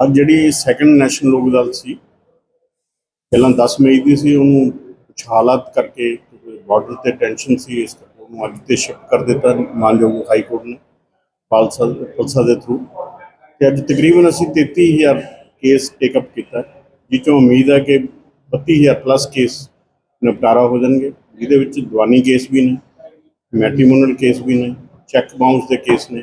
ਅੱਜ ਜਿਹੜੀ second national ਲੋਕ ਅਦਾਲਤ ਸੀ, ਪਹਿਲਾਂ 10 ਮਈ ਦੀ ਸੀ, ਉਹਨੂੰ ਕੁਛ ਹਾਲਾਤ ਕਰਕੇ ਬਾਰਡਰ ਤੇ ਟੈਨਸ਼ਨ ਸੀ, ਇਸ ਕਰਕੇ ਉਹਨੂੰ ਅੱਜ ਤੇ ਸ਼ਿਫਟ ਕਰ ਦਿੱਤਾ ਮਾਨਯੋਗ ਹਾਈ ਕੋਰਟ ਨੇ, ਪਾਲਸਾ, ਪੁਲਸਾ ਦੇ ਥਰੂ ਤੇ ਅੱਜ ਤਕਰੀਬਨ ਅਸੀਂ 33000 ਕੇਸ ਟੇਕ ਅਪ ਕੀਤਾ ਜਿਸ ਚੋਂ ਉਮੀਦ ਹੈ ਕਿ 32000 ਪਲੱਸ ਕੇਸ ਨਿਪਟਾਰਾ ਹੋ ਜਾਣਗੇ। ਜਿਹਦੇ ਵਿੱਚ ਦੀਵਾਨੀ ਕੇਸ ਵੀ ਨੇ ਮੈਟ੍ਰੀਮੋਨੀਅਲ ਕੇਸ ਵੀ ਨੇ ਚੈੱਕ ਬਾਉਂਸ ਦੇ ਕੇਸ ਨੇ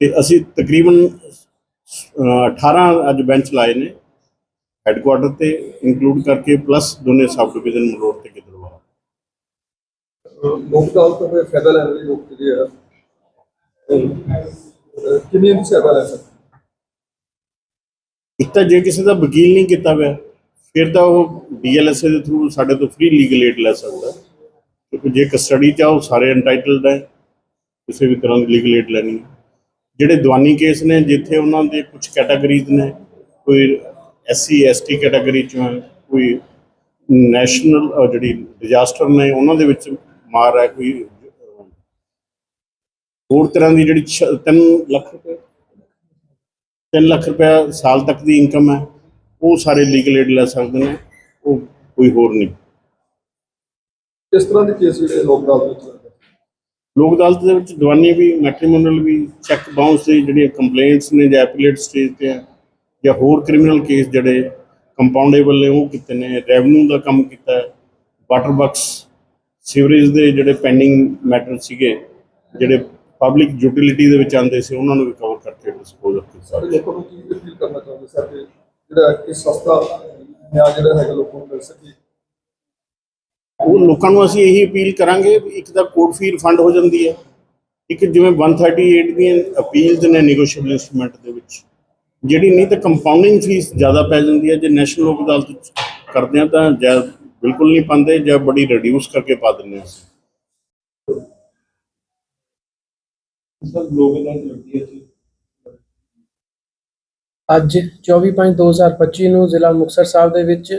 ਤੇ ਅਸੀਂ ਤਕਰੀਬਨ ਅਹ 18 ਅੱਜ ਬੈਂਚ ਲਾਏ ਨੇ ਹੈੱਡਕੁਆਟਰ ਤੇ ਇੰਕਲੂਡ ਕਰਕੇ ਪਲੱਸ ਦੋਨੇ ਸਬ ਡਿਵੀਜ਼ਨ ਮਲੋਟ ਤੇ ਗਿੱਦੜਵਾ ਲੋਕ ਅਦਾਲਤ ਤੋਂ ਫਾਇਦਾ ਲੈਣ ਲਈ ਲੋਕ ਆ ਅਹ ਕਿੰਨੀ ਦੀ ਸਹਾਇਤਾ ਲੈ ਸਕਦੇ? ਇੱਕ ਤਾਂ ਜੇ ਕਿਸੇ ਦਾ ਵਕੀਲ ਨਹੀਂ ਕੀਤਾ ਹੋਇਆ ਫਿਰ ਤਾਂ ਉਹ ਡੀਐਲਐਸਏ ਦੇ ਥਰੂ ਸਾਡੇ ਤੋਂ ਫ੍ਰੀ ਲੀਗਲ ਏਡ ਲੈ ਸਕਦਾ। ਕਿਉਂਕਿ ਜੇ ਕਸਟਡੀ ਚ ਆ ਉਹ ਸਾਰੇ ਐਂਟਾਈਟਲਡ ਹੈ ਕਿਸੇ ਵੀ ਤਰ੍ਹਾਂ ਦੀ ਲੀਗਲ ਏਡ ਲੈਣੀ ਹੈ। ਜਿਹੜੇ ਦੀਵਾਨੀ ਕੇਸ ਨੇ, ਜਿੱਥੇ ਉਹਨਾਂ ਦੇ ਕੁਝ ਕੈਟਾਗਰੀਜ਼ ਨੇ, ਕੋਈ ਐਸਸੀ ਐਸਟੀ ਕੈਟਾਗਰੀ ਚੋਂ ਕੋਈ ਨੈਸ਼ਨਲ ਜਿਹੜੀ ਡਿਜ਼ਾਸਟਰ ਨੇ, ਉਹਨਾਂ ਦੇ ਵਿੱਚ ਮਾਰ ਹੈ, ਕੋਈ ਹੋਰ ਤਰ੍ਹਾਂ ਦੀ ਜਿਹੜੀ 3 ਲੱਖ ਰੁਪਏ 3 ਲੱਖ ਰੁਪਏ ਸਾਲ ਤੱਕ ਦੀ ਇਨਕਮ ਹੈ, ਉਹ ਸਾਰੇ ਲੀਗਲ ਏਡ ਲੈ ਸਕਦੇ ਨੇ, ਉਹ ਕੋਈ ਹੋਰ ਨਹੀਂ। ਕਿਸ ਤਰ੍ਹਾਂ ਦੇ ਕੇਸ ਜਿਹੜੇ ਲੋਕ ਅਦਾਲਤ ਵਿੱਚ ਲੋਕ ਅਦਾਲਤ ਦੇ ਵਿੱਚ ਦੀਵਾਨੀ ਵੀ ਮੈਟ੍ਰੀਮੋਨੀਅਲ ਵੀ ਚੈੱਕ ਬਾਉਂਸ ਦੀ ਜਿਹੜੀਆਂ ਕੰਪਲੇਂਟਸ ਨੇ ਜਾਂ ਐਪੀਲੇਟ ਸਟੇਜ ਤੇ ਹੈ ਜਾਂ ਹੋਰ ਕ੍ਰਿਮੀਨਲ ਕੇਸ ਜਿਹੜੇ ਕੰਪਾਊਂਡੇਬਲ ਨੇ, ਉਹ ਕੀਤੇ ਨੇ ਰੈਵਨਿਊ ਦਾ ਕੰਮ ਕੀਤਾ ਵਾਟਰ ਵਰਕਸ ਸੀਵਰੇਜ ਦੇ ਜਿਹੜੇ ਪੈਂਡਿੰਗ ਮੈਟਰ ਸੀਗੇ, ਜਿਹੜੇ ਪਬਲਿਕ ਯੂਟਿਲਿਟੀ ਦੇ ਵਿੱਚ ਆਉਂਦੇ ਸੀ, ਉਹਨਾਂ ਨੂੰ ਵੀ ਕਵਰ ਕਰਕੇ ਡਿਸਪੋਜ਼ ਕੀਤਾ। ਸਾਡੇ ਲੋਕਾਂ ਨੂੰ ਕੀ ਅਪੀਲ ਕਰਨਾ ਚਾਹੁੰਦੇ, ਸਰ ਜਿਹੜਾ ਇਹ ਸਸਤਾ ਨਿਆਂ ਜਿਹੜਾ ਹੈਗਾ, ਲੋਕਾਂ ਨੂੰ ਮਿਲ ਸਕੇ। ਉਹ ਲੋਕਾਂ ਨੂੰ ਅਸੀਂ ਇਹੀ ਅਪੀਲ ਕਰਾਂਗੇ ਵੀ ਇੱਕ ਤਾਂ ਕੋਰਟ ਫੀ ਰਿਫੰਡ ਹੋ ਜਾਂਦੀ ਹੈ। ਇੱਕ ਜਿਵੇਂ 138 ਦੀਆਂ ਅਪੀਲਸ ਨੇ ਨੈਗੋਸ਼ੀਏਬਲ ਇਨਸਟਰੂਮੈਂਟ ਦੇ ਵਿੱਚ ਜਿਹੜੀ ਨਹੀਂ ਤਾਂ ਕੰਪਾਊਂਡਿੰਗ ਫੀਸ ਜ਼ਿਆਦਾ ਪੈ ਜਾਂਦੀ ਹੈ। ਜੇ ਨੈਸ਼ਨਲ ਲੋਕ ਅਦਾਲਤ ਵਿੱਚ ਕਰਦੇ ਆ ਤਾਂ ਜਾਂ ਬਿਲਕੁਲ ਨਹੀਂ ਪਾਉਂਦੇ ਜਾਂ ਬੜੀ ਰਿਡਿਊਸ ਕਰਕੇ ਪਾ ਦਿੰਦੇ ਆ। ਅਸੀਂ ਸਰ ਲੋਕ ਅਦਾਲਤ ਲੱਗਦੀ ਹੈ ਜੀ। ਅੱਜ 24/5/2025 ਨੂੰ ਜ਼ਿਲ੍ਹਾ ਮੁਕਤਸਰ ਸਾਹਿਬ ਦੇ ਵਿੱਚ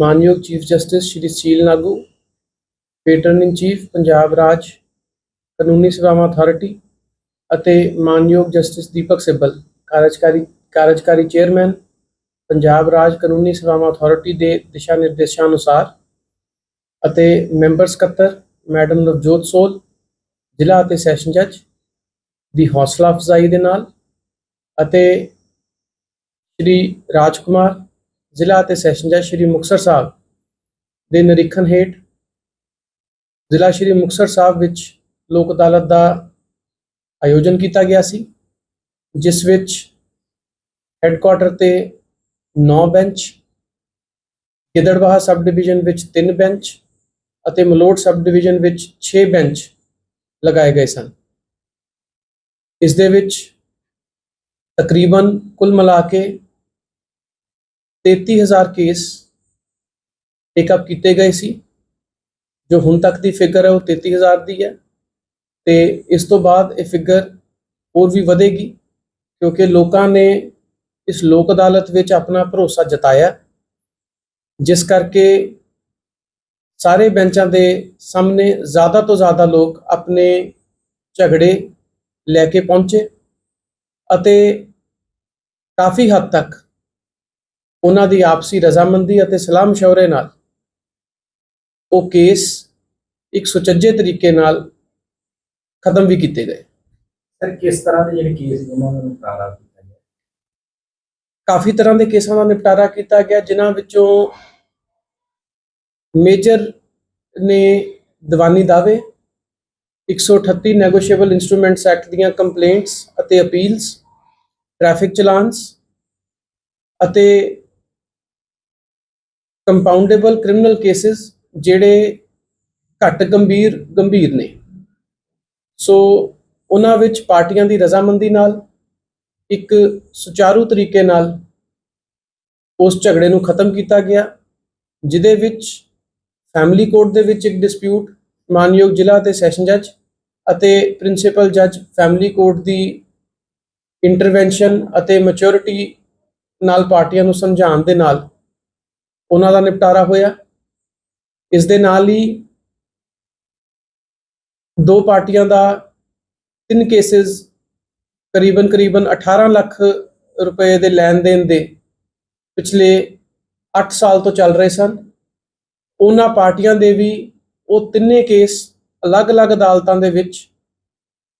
ਮਾਨਯੋਗ chief justice Shri Sheel Nagu returning chief Punjab ਰਾਜ ਕਾਨੂੰਨੀ ਸੇਵਾਵਾਂ ਅਥਾਰਟੀ ਅਤੇ ਮਾਨਯੋਗ ਜਸਟਿਸ ਦੀਪਕ ਸਿੱਬਲ, ਕਾਰਜਕਾਰੀ ਕਾਰਜਕਾਰੀ ਚੇਅਰਮੈਨ, ਪੰਜਾਬ ਰਾਜ ਕਾਨੂੰਨੀ ਸੇਵਾਵਾਂ ਅਥਾਰਟੀ ਦੇ ਦਿਸ਼ਾ ਨਿਰਦੇਸ਼ਾਂ ਅਨੁਸਾਰ ਅਤੇ ਮੈਂਬਰ ਸਕੱਤਰ ਮੈਡਮ ਨਵਜੋਤ ਸੋਲ, ਜ਼ਿਲ੍ਹਾ ਅਤੇ ਸੈਸ਼ਨ ਜੱਜ ਦੀ ਹੌਸਲਾ ਅਫਜ਼ਾਈ ਦੇ ਨਾਲ ਅਤੇ ਸ਼੍ਰੀ ਰਾਜਕੁਮਾਰ ਜ਼ਿਲ੍ਹਾ ਅਤੇ ਸੈਸ਼ਨ ਜੱਜ ਸ਼੍ਰੀ ਮੁਕਤਸਰ ਸਾਹਿਬ ਦੇ ਨਿਰੀਖਣ ਹੇਠ ਜ਼ਿਲ੍ਹਾ ਸ਼੍ਰੀ ਮੁਕਤਸਰ ਸਾਹਿਬ ਵਿੱਚ ਲੋਕ ਅਦਾਲਤ ਦਾ ਆਯੋਜਨ ਕੀਤਾ ਗਿਆ ਸੀ, ਜਿਸ ਵਿੱਚ ਹੈੱਡਕੁਆਟਰ ਤੇ 9 ਬੈਂਚ ਗਿੱਦੜਬਾਹਾ ਸਬ ਡਿਵੀਜ਼ਨ ਵਿੱਚ 3 ਬੈਂਚ ਅਤੇ ਮਲੋਟ ਸਬ ਡਿਵੀਜ਼ਨ ਵਿੱਚ 6 ਬੈਂਚ ਲਗਾਏ ਗਏ ਸਨ। ਇਸ ਦੇ ਵਿੱਚ ਤਕਰੀਬਨ ਕੁੱਲ ਮਿਲਾ ਕੇ 33000 ਕੇਸ ਅਪ ਕੀਤੇ ਗਏ ਸੀ। ਜੋ ਹੁਣ ਤੱਕ ਦੀ ਫਿਗਰ ਹੈ ਉਹ 33000 ਦੀ ਹੈ ਤੇ ਇਸ ਤੋਂ ਬਾਅਦ ਇਹ ਫਿਗਰ ਹੋਰ ਵੀ ਵਧੇਗੀ ਕਿਉਂਕਿ ਲੋਕਾਂ ਨੇ ਇਸ ਲੋਕ ਅਦਾਲਤ ਵਿੱਚ ਆਪਣਾ ਭਰੋਸਾ ਜਤਾਇਆ। ਜਿਸ ਕਰਕੇ ਸਾਰੇ ਬੈਂਚਾਂ ਦੇ ਸਾਹਮਣੇ ਜ਼ਿਆਦਾ ਤੋਂ ਜ਼ਿਆਦਾ ਲੋਕ ਆਪਣੇ ਝਗੜੇ ਲੈ ਕੇ ਪਹੁੰਚੇ ਅਤੇ ਕਾਫੀ ਹੱਦ ਤੱਕ ਉਹਨਾਂ ਦੀ ਆਪਸੀ ਰਜ਼ਾਮੰਦੀ ਅਤੇ ਸਲਾਹ ਮਸ਼ਵਰੇ ਨਾਲ ਉਹ ਕੇਸ ਇੱਕ ਸੁਚੱਜੇ ਤਰੀਕੇ ਨਾਲ ਖਤਮ ਵੀ ਕੀਤੇ ਗਏ। ਸਰ ਕਿਸ ਤਰ੍ਹਾਂ ਦੇ ਜਿਹੜੇ ਕੇਸ ਉਹਨਾਂ ਨੂੰ ਨਿਪਟਾਰਾ ਕੀਤਾ ਗਿਆ? ਕਾਫੀ ਤਰ੍ਹਾਂ ਦੇ ਕੇਸਾਂ ਦਾ ਨਿਪਟਾਰਾ ਕੀਤਾ ਗਿਆ ਜਿਨ੍ਹਾਂ ਵਿੱਚੋਂ ਮੇਜਰ ਨੇ ਦੀਵਾਨੀ ਦਾਅਵੇ 138 ਨੈਗੋਸ਼ੀਏਬਲ ਇਨਸਟਰੂਮੈਂਟਸ ਐਕਟ ਦੀਆਂ ਕੰਪਲੇਂਟਸ ਅਤੇ ਅਪੀਲਸ ਟ੍ਰੈਫਿਕ ਚਲਾਨਸ ਅਤੇ ਕੰਪਾਊਂਡੇਬਲ ਕ੍ਰਿਮੀਨਲ ਕੇਸਿਸ ਜਿਹੜੇ ਘੱਟ ਗੰਭੀਰ ਗੰਭੀਰ ਨੇ। ਸੋ ਉਹਨਾਂ ਵਿੱਚ ਪਾਰਟੀਆਂ ਦੀ ਰਜ਼ਾਮੰਦੀ ਨਾਲ, ਇੱਕ ਸੁਚਾਰੂ ਤਰੀਕੇ ਨਾਲ ਉਸ ਝਗੜੇ ਨੂੰ ਖਤਮ ਕੀਤਾ ਗਿਆ ਜਿਦੇ ਵਿੱਚ ਫੈਮਿਲੀ ਕੋਰਟ ਦੇ ਵਿੱਚ ਇੱਕ ਡਿਸਪਿਊਟ ਮਾਨਯੋਗ ਜ਼ਿਲ੍ਹਾ ਤੇ ਸੈਸ਼ਨ ਜੱਜ ਅਤੇ ਪ੍ਰਿੰਸੀਪਲ ਜੱਜ ਫੈਮਿਲੀ ਕੋਰਟ ਦੀ ਇੰਟਰਵੈਂਸ਼ਨ ਅਤੇ ਮੈਚੁਰਿਟੀ ਨਾਲ ਪਾਰਟੀਆਂ ਨੂੰ ਸਮਝਾਉਣ ਦੇ ਨਾਲ ਉਹਨਾਂ ਦਾ ਨਿਪਟਾਰਾ ਹੋਇਆ। ਇਸ ਦੇ ਨਾਲ ਹੀ ਦੋ ਪਾਰਟੀਆਂ ਦਾ ਤਿੰਨ ਕੇਸਿਸ ਕਰੀਬਨ ਕਰੀਬਨ 18 ਲੱਖ ਰੁਪਏ ਦੇ ਲੈਣ ਦੇਣ ਦੇ ਪਿਛਲੇ 8 ਸਾਲ ਤੋਂ ਚੱਲ ਰਹੇ ਸਨ। ਉਹਨਾਂ ਪਾਰਟੀਆਂ ਦੇ ਵੀ ਉਹ ਤਿੰਨੇ ਕੇਸ ਅਲੱਗ-ਅਲੱਗ ਅਦਾਲਤਾਂ ਦੇ ਵਿੱਚ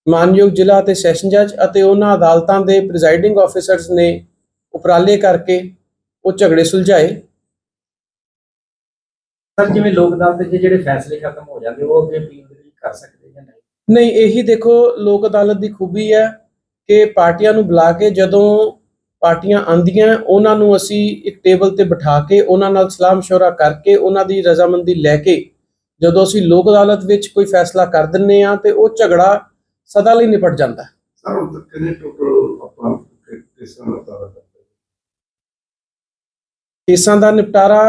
ਮਾਨਯੋਗ ਜ਼ਿਲ੍ਹਾ ਤੇ ਸੈਸ਼ਨ ਜੱਜ ਅਤੇ ਉਹਨਾਂ ਅਦਾਲਤਾਂ ਦੇ ਪ੍ਰੀਜ਼ਾਈਡਿੰਗ ਆਫੀਸਰਸ ਨੇ ਉਪਰਾਲੇ ਕਰਕੇ ਉਹ ਝਗੜੇ ਸੁਲਝਾਏ। ਸਰ ਜਿਵੇਂ ਲੋਕ ਅਦਾਲਤ ਦੇ ਜਿਹੜੇ ਫੈਸਲੇ ਖਤਮ ਹੋ ਜਾਂਦੇ ਉਹ ਅੱਗੇ ਅਪੀਲ ਦੇ ਲਈ ਕਰ ਸਕਦੇ ਜਾਂ ਨਹੀਂ ਨਹੀਂ ਇਹੀ ਦੇਖੋ ਲੋਕ ਅਦਾਲਤ ਦੀ ਖੂਬੀ ਹੈ ਕਿ ਪਾਰਟੀਆਂ ਨੂੰ ਬੁਲਾ ਕੇ ਜਦੋਂ ਪਾਰਟੀਆਂ ਆਂਦੀਆਂ ਉਹਨਾਂ ਨੂੰ ਅਸੀਂ ਇੱਕ ਟੇਬਲ ਤੇ ਬਿਠਾ ਕੇ ਉਹਨਾਂ ਨਾਲ ਸਲਾਹ مشورہ ਕਰਕੇ ਉਹਨਾਂ ਦੀ ਰਜ਼ਾਮੰਦੀ ਲੈ ਕੇ ਜਦੋਂ ਅਸੀਂ ਲੋਕ ਅਦਾਲਤ ਵਿੱਚ ਕੋਈ ਫੈਸਲਾ ਕਰ ਦਿੰਨੇ ਆ ਤੇ ਉਹ ਝਗੜਾ ਸਦਾ ਲਈ ਨਿਪਟ ਜਾਂਦਾ ਹੈ। ਸਰ ਹੁਣ ਤੱਕ ਕਿੰਨੇ ਟੋਟਲ ਆਪਾਂ ਕੇਸਾਂ ਦਾ ਤਾਰਾ ਕਰਦੇ ਕੇਸਾਂ ਦਾ ਨਿਪਟਾਰਾ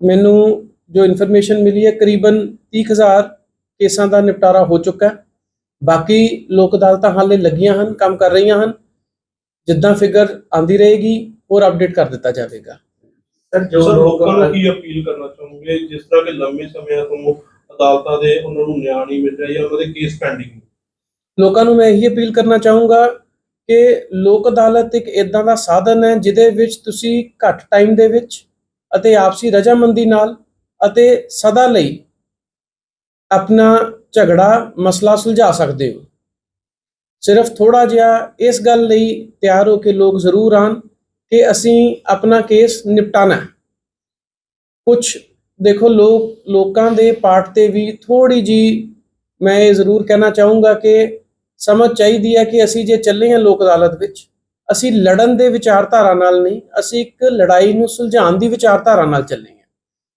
ਮੈਨੂੰ ਜੋ ਇਨਫੋਰਮੇਸ਼ਨ ਮਿਲੀ ਹੈ ਕਰੀਬਨ 30000 ਕੇਸਾਂ ਦਾ ਨਿਪਟਾਰਾ ਹੋ ਚੁੱਕਾ ਹੈ। ਬਾਕੀ ਲੋਕ ਅਦਾਲਤਾਂ ਹਾਲੇ ਲੱਗੀਆਂ ਹਨ ਕੰਮ ਕਰ ਰਹੀਆਂ ਹਨ। ਜਿੱਦਾਂ ਫਿਗਰ ਆਂਦੀ ਰਹੇਗੀ ਹੋਰ ਅਪਡੇਟ ਕਰ ਦਿੱਤਾ ਜਾਵੇਗਾ। ਸਰ ਜੋ ਲੋਕਾਂ ਨੂੰ ਕੀ ਅਪੀਲ ਕਰਨਾ ਚਾਹੋਗੇ? ਜਿਸ ਤਰ੍ਹਾਂ ਕਿ ਲੰਮੇ ਸਮੇਂ ਤੋਂ ਅਦਾਲਤਾਂ ਦੇ ਉਹਨਾਂ ਨੂੰ ਨਿਆਂ ਨਹੀਂ ਮਿਲ ਰਿਹਾ ਜਾਂ ਉਹਨਾਂ ਦੇ ਕੇਸ ਪੈਂਡਿੰਗ ਲੋਕਾਂ ਨੂੰ ਮੈਂ ਇਹੀ ਅਪੀਲ ਕਰਨਾ ਚਾਹੂੰਗਾ ਕਿ ਲੋਕ ਅਦਾਲਤ ਇੱਕ ਇਦਾਂ ਦਾ ਸਾਧਨ ਹੈ ਜਿਹਦੇ ਵਿੱਚ ਤੁਸੀਂ ਘੱਟ ਟਾਈਮ ਦੇ ਵਿੱਚ ਅਤੇ ਆਪਸੀ ਰਜਾਮੰਦੀ ਨਾਲ ਅਤੇ ਸਦਾ ਲਈ ਆਪਣਾ ਝਗੜਾ, ਮਸਲਾ ਸੁਲਝਾ ਸਕਦੇ ਹੋ। ਸਿਰਫ ਥੋੜਾ ਜਿਹਾ ਇਸ ਗੱਲ ਲਈ ਤਿਆਰ ਹੋ ਕੇ ਲੋਕ ਜ਼ਰੂਰ ਆਣ ਕਿ ਅਸੀਂ ਆਪਣਾ ਕੇਸ ਨਿਪਟਾਣਾ ਹੈ। ਕੁਝ ਦੇਖੋ ਲੋਕ, ਲੋਕਾਂ ਦੇ ਪਾਰਟ ਤੇ ਵੀ ਥੋੜੀ ਜੀ ਮੈਂ ਇਹ ਜ਼ਰੂਰ ਕਹਿਣਾ ਚਾਹੂੰਗਾ ਕਿ ਸਮਝ ਚਾਹੀਦੀ ਹੈ ਕਿ ਅਸੀਂ ਜੇ ਚੱਲੇ ਹਾਂ ਲੋਕ ਅਦਾਲਤ ਵਿੱਚ ਅਸੀਂ ਲੜਨ ਦੇ ਵਿਚਾਰਧਾਰਾ ਨਾਲ ਨਹੀਂ ਅਸੀਂ ਇੱਕ ਲੜਾਈ ਨੂੰ ਸੁਲਝਾਉਣ ਦੀ ਵਿਚਾਰਧਾਰਾ ਨਾਲ ਚੱਲੇ ਹਾਂ।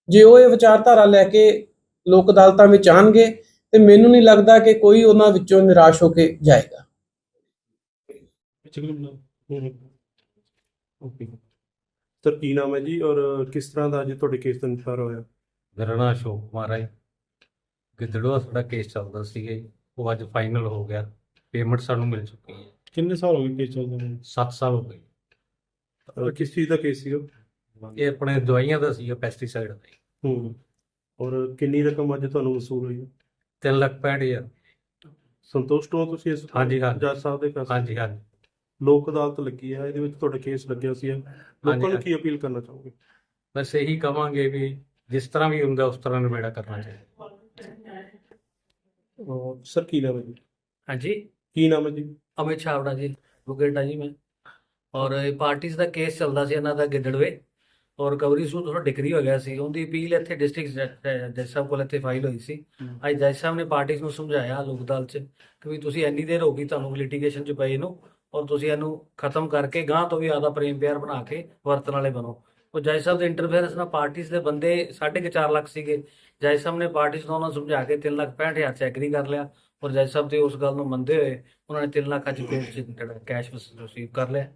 ਜੇ ਉਹ ਇਹ ਵਿਚਾਰਧਾਰਾ ਲੈ ਕੇ ਲੋਕ ਅਦਾਲਤਾਂ ਵਿੱਚ ਆਣਗੇ ਤੇ ਮੈਨੂੰ ਨਹੀਂ ਲੱਗਦਾ ਕਿ ਕੋਈ ਉਹਨਾਂ ਵਿੱਚੋਂ ਨਿਰਾਸ਼ ਹੋ ਕੇ ਜਾਏਗਾ। ਓਕੇ। ਸਰ ਕੀ ਨਾਮ ਹੈ ਜੀ ਔਰ ਕਿਸ ਤਰ੍ਹਾਂ ਦਾ ਅੱਜ ਤੁਹਾਡੇ ਕੇਸ ਦਾ ਨਿਪਟਾਰਾ ਹੋਇਆ? ਮੇਰਾ ਨਾਮ ਅਸ਼ੋਕ ਕੁਮਾਰ ਹੈ। ਗਿੱਦੜਵਾ ਸਾਡਾ ਕੇਸ ਚੱਲਦਾ ਸੀਗਾ ਜੀ। ਉਹ ਅੱਜ ਫਾਈਨਲ ਹੋ ਗਿਆ। ਪੇਮੈਂਟ ਸਾਨੂੰ ਮਿਲ ਚੁੱਕੀ ਹੈ। ਕਿੰਨੇ ਸਾਲ ਹੋ ਗਏ ਕੇਸ ਚੱਲਦੇ ਨੂੰ? 7 ਸਾਲ ਹੋ ਗਏ। ਅਹ ਕਿਸ ਚੀਜ਼ ਦਾ ਕੇਸ ਸੀਗਾ? ਇਹ ਆਪਣੇ ਦਵਾਈਆਂ ਦਾ ਸੀਗਾ ਪੈਸਟੀਸਾਈਡ ਦਾ। ਹੂੰ। ਔਰ ਕਿੰਨੀ ਰਕਮ ਅੱਜ ਤੁਹਾਨੂੰ ਵਸੂਲ ਹੋਈ ਹੈ? ਤਿੰਨ ਲੱਖ ਪੈਂਹਠ ਹਜ਼ਾਰ। ਸੰਤੁਸ਼ਟ ਹੋ ਤੁਸੀਂ ਇਸ ਹਾਂਜੀ, ਹਾਂਜੀ। ਜੱਜ ਸਾਹਿਬ ਦੇ ਫੈਸਲੇ ਹਾਂਜੀ ਹਾਂਜੀ। ਲੋਕ ਅਦਾਲਤ ਲੱਗੀ ਹੈ ਇਹਦੇ ਵਿੱਚ ਤੁਹਾਡਾ ਕੇਸ ਲੱਗਿਆ ਸੀ। ਲੋਕਾਂ ਨੂੰ ਹਾਂਜੀ। ਕੀ ਅਪੀਲ ਕਰਨਾ ਚਾਹੋਗੇ? ਬਸ ਇਹੀ ਕਵਾਂਗੇ ਵੀ ਜਿਸ ਤਰ੍ਹਾਂ ਵੀ ਹੁੰਦਾ ਉਸ ਤਰ੍ਹਾਂ ਨਿਬੇੜਾ ਕਰਨਾ ਚਾਹੀਦਾ। ਸਰ ਕੀ ਨਾਮ ਹੈ ਜੀ? ਹਾਂਜੀ। ਕੀ ਨਾਮ ਹੈ ਜੀ? ਅਮਿਤ ਛਾਵੜਾ ਜੀ ਆ ਜੀ ਮੈਂ। ਔਰ ਇਹ ਪਾਰਟੀਜ਼ ਦਾ ਕੇਸ ਚੱਲਦਾ ਸੀ ਇਹਨਾਂ ਦਾ ਗਿੱਦੜਵੇ। ਔਰ ਕਵਰੀ ਸੂ ਥੋੜਾ ਡਿਗਰੀ ਹੋ ਗਿਆ ਸੀ। ਉਹਦੀ ਅਪੀਲ ਇੱਥੇ ਡਿਸਟ੍ਰਿਕਟ ਜੱਜ ਸਾਹਿਬ ਕੋਲ ਇੱਥੇ ਫਾਈਲ ਹੋਈ ਸੀ। ਅੱਜ ਜੱਜ ਸਾਹਿਬ ਨੇ ਪਾਰਟੀਜ਼ ਨੂੰ ਸਮਝਾਇਆ ਲੋਕ ਅਦਾਲਤ 'ਚ ਕਿ ਵੀ ਤੁਸੀਂ ਇੰਨੀ ਦੇਰ ਹੋ ਗਈ ਤੁਹਾਨੂੰ ਲਿਟੀਗੇਸ਼ਨ 'ਚ ਪਏ ਨੂੰ ਔਰ ਤੁਸੀਂ ਇਹਨੂੰ ਖਤਮ ਕਰਕੇ ਗਾਂ ਤੋਂ ਵੀ ਆਦਾ ਪ੍ਰੇਮ ਪਿਆਰ ਬਣਾ ਕੇ ਵਰਤਣ ਵਾਲੇ ਬਣੋ। ਉਹ ਜੱਜ ਸਾਹਿਬ ਦੇ ਇੰਟਰਫੇਰੈਂਸ ਨਾਲ ਪਾਰਟੀਜ਼ ਦੇ ਬੰਦੇ 4.5 ਲੱਖ ਸੀਗੇ। ਜੱਜ ਸਾਹਿਬ ਨੇ ਪਾਰਟੀਜ਼ ਨੂੰ ਉਹਨਾਂ ਨੂੰ ਸਮਝਾ ਕੇ 3 ਲੱਖ 65 ਹਜ਼ਾਰ 'ਚ ਐਗਰੀ ਕਰ ਲਿਆ। ਔਰ ਜੱਜ ਸਾਹਿਬ ਤੇ ਉਸ ਗੱਲ ਨੂੰ ਮੰਨਦੇ ਹੋਏ ਉਹਨਾਂ ਨੇ 3 ਲੱਖ ਅੱਜ ਕੋਰਟ 'ਚ ਜਿਹੜਾ ਕੈਸ਼ ਰਿਸੀਵ ਕਰ ਲਿਆ।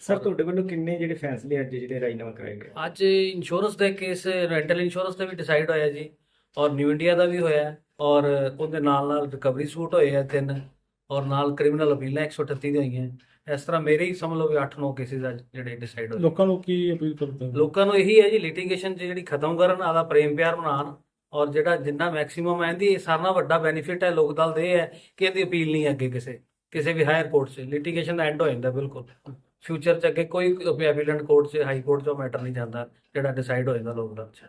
ਸਰ ਤੁਹਾਡੇ ਵੱਲੋਂ ਕਿੰਨੇ ਜਿਹੜੇ ਫੈਸਲੇ ਅੱਜ ਜਿਹੜੇ ਰਾਜਨਾਮਾ ਕਰਾਏ ਗਏ? ਅੱਜ ਇੰਸ਼ੋਰੈਂਸ ਦੇ ਕੇਸ ਰੈਂਟਲ ਇੰਸ਼ੋਰੈਂਸ ਤੇ ਵੀ ਡਿਸਾਈਡ ਹੋਇਆ ਜੀ ਔਰ ਨਿਊ ਇੰਡੀਆ ਦਾ ਵੀ ਹੋਇਆ ਔਰ ਉਹਦੇ ਨਾਲ ਨਾਲ ਰਿਕਵਰੀ ਸੂਟ ਹੋਏ ਆ ਤਿੰਨ ਔਰ ਨਾਲ ਕ੍ਰਿਮੀਨਲ ਅਪੀਲਾਂ 138 ਦੀਆਂ ਹੋਈਆਂ। ਇਸ ਤਰ੍ਹਾਂ ਮੇਰੇ ਹੀ ਸਮਝ ਲਓ ਵੀ 8-9 ਕੇਸਿਸ ਆ ਜਿਹੜੇ ਡਿਸਾਈਡ ਹੋਏ। ਲੋਕਾਂ ਨੂੰ ਕੀ ਅਪੀਲ ਕਰਦੇ ਲੋਕਾਂ ਨੂੰ ਇਹੀ ਹੈ ਜੀ ਲਿਟੀਗੇਸ਼ਨ ਜਿਹੜੀ ਖਤਮ ਕਰਨ ਆਦਾ ਪ੍ਰੇਮ ਪਿਆਰ ਬਣਾਉਣ। ਔਰ ਜਿਹੜਾ ਜਿੰਨਾ ਮੈਕਸਿਮਮ ਹੈ ਇਹਦੀ ਸਾਰਿਆਂ ਨਾਲੋਂ ਵੱਡਾ ਬੈਨੀਫਿਟ ਹੈ, ਲੋਕ ਦਲ ਦੇ ਇਹ ਹੈ ਕਿ ਇਹਦੀ ਅਪੀਲ ਨਹੀਂ ਹੈ ਅੱਗੇ ਕਿਸੇ ਕਿਸੇ ਵੀ ਹਾਇਰ ਕੋਰਟ 'ਚ। ਲਿਟੀਗੇਸ਼ਨ ਦਾ ਐਂਡ ਹੋ ਜਾਂਦਾ ਬਿਲਕੁਲ। ਫਿਊਚਰ 'ਚ ਅੱਗੇ ਕੋਈ ਐਪੀਲੈਂਟ ਕੋਰਟ 'ਚ ਹਾਈ ਕੋਰਟ 'ਚ ਮੈਟਰ ਨਹੀਂ ਜਾਂਦਾ ਜਿਹੜਾ ਡਿਸਾਈਡ ਹੋ ਜਾਂਦਾ ਲੋਕ ਦਲ 'ਚ।